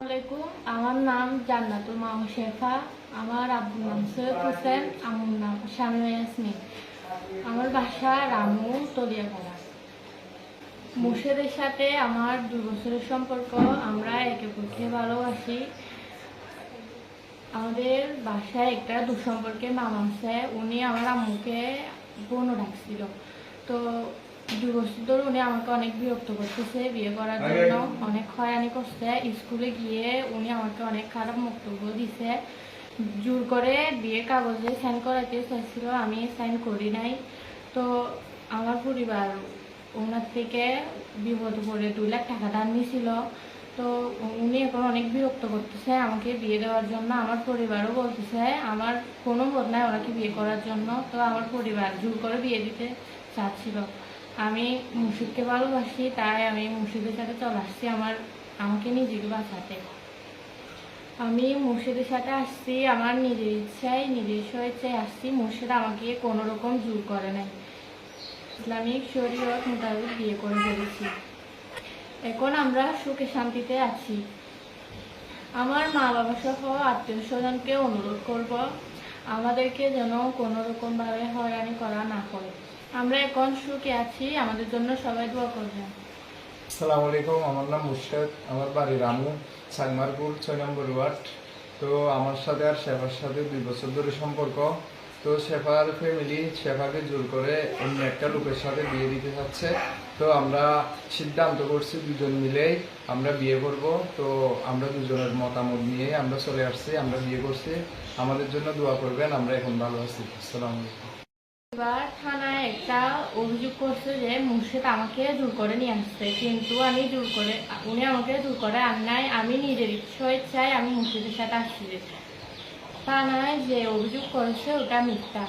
আসসালামাইকুম আমার নাম জান্নাতুল মাম শেফা। আমার আব্বুর নাম সৈয়দ হোসেন, আমার নাম শামিমা ইয়াসমিন। আমার বাসা রামু তলিয়াপাড়া। মুর্শেদের সাথে আমার দু বছরের সম্পর্ক, আমরা একে অপরকে ভালোবাসি। আমাদের বাসায় একটা দুঃসম্পর্কে মামা আছে, উনি আমার আম্মুকে বোনও ডাকছিল। তো দু বছর ধরে উনি আমাকে অনেক বিরক্ত করতেছে বিয়ে করার জন্য অনেক হয়রানি করছে। স্কুলে গিয়ে উনি আমাকে অনেক খারাপ বক্তব্য দিছে। জোর করে বিয়ে কাগজে সাইন করাতে চাইছিল আমি সাইন করি নাই। তো আমার পরিবার ওনার থেকে বিপদ করে দুই লাখ টাকা দান নিয়েছিল তো উনি এখন অনেক বিরক্ত করতেছে আমাকে বিয়ে দেওয়ার জন্য। আমার পরিবারও বলতেছে আমার কোনো বোধ নাই ওনাকে বিয়ে করার জন্য। তো আমার পরিবার জোর করে বিয়ে দিতে চাচ্ছিল। আমি মুর্শিদকে ভালোবাসি, তাই আমি মুর্শিদের সাথে চলে আসছি আমার, আমাকে নিজেকে বাঁচাতে। আমি মুর্শিদের সাথে আসছি, আমার নিজের ইচ্ছায় নিজস্ব ইচ্ছায় আসছি, মুর্শিদ আমাকে কোনো রকম জোর করে নাই। ইসলামিক শরীয়ত মোতাবেক বিয়ে করে ফেলেছি। এখন আমরা সুখে শান্তিতে আছি। আমার মা বাবা সহ আত্মীয় স্বজনকে অনুরোধ করব, আমাদেরকে যেন কোনো রকম ভাবে হয়রানি করা না করে। আমরা এখন সুখে আছি, আমাদের জন্য সবাই দোয়া করবেন। আসসালামু আলাইকুম, আমার নাম মুর্শেদ, আমার বাড়ি রামু সাংমারপুর ছয় নম্বর ওয়ার্ড। তো আমার সাথে আর শেফার সাথে দুই বছর ধরে সম্পর্ক। তো শেফার ফ্যামিলি শেফাকে জোর করে অন্য একটা লোকের সাথে বিয়ে দিতে চাচ্ছে তো আমরা সিদ্ধান্ত করছি দুজন মিলেই আমরা বিয়ে করব। তো আমরা দুজনের মতামত নিয়ে আমরা চলে আসছি, আমরা বিয়ে করছি। আমাদের জন্য দোয়া করবেন, আমরা এখন ভালো আছি। আসসালামু আলাইকুম। এবার থানায় একটা অভিযোগ করছে যে মুর্শিদ আমাকে জোর করে নিয়ে আসছে। কিন্তু আমি জোর করে, উনি আমাকে জোর করে আনায় আমি নিজের ইচ্ছা চাই আমি মুর্শিদের সাথে আসছি। থানায় যে অভিযোগ করেছে ওটা মিথ্যা।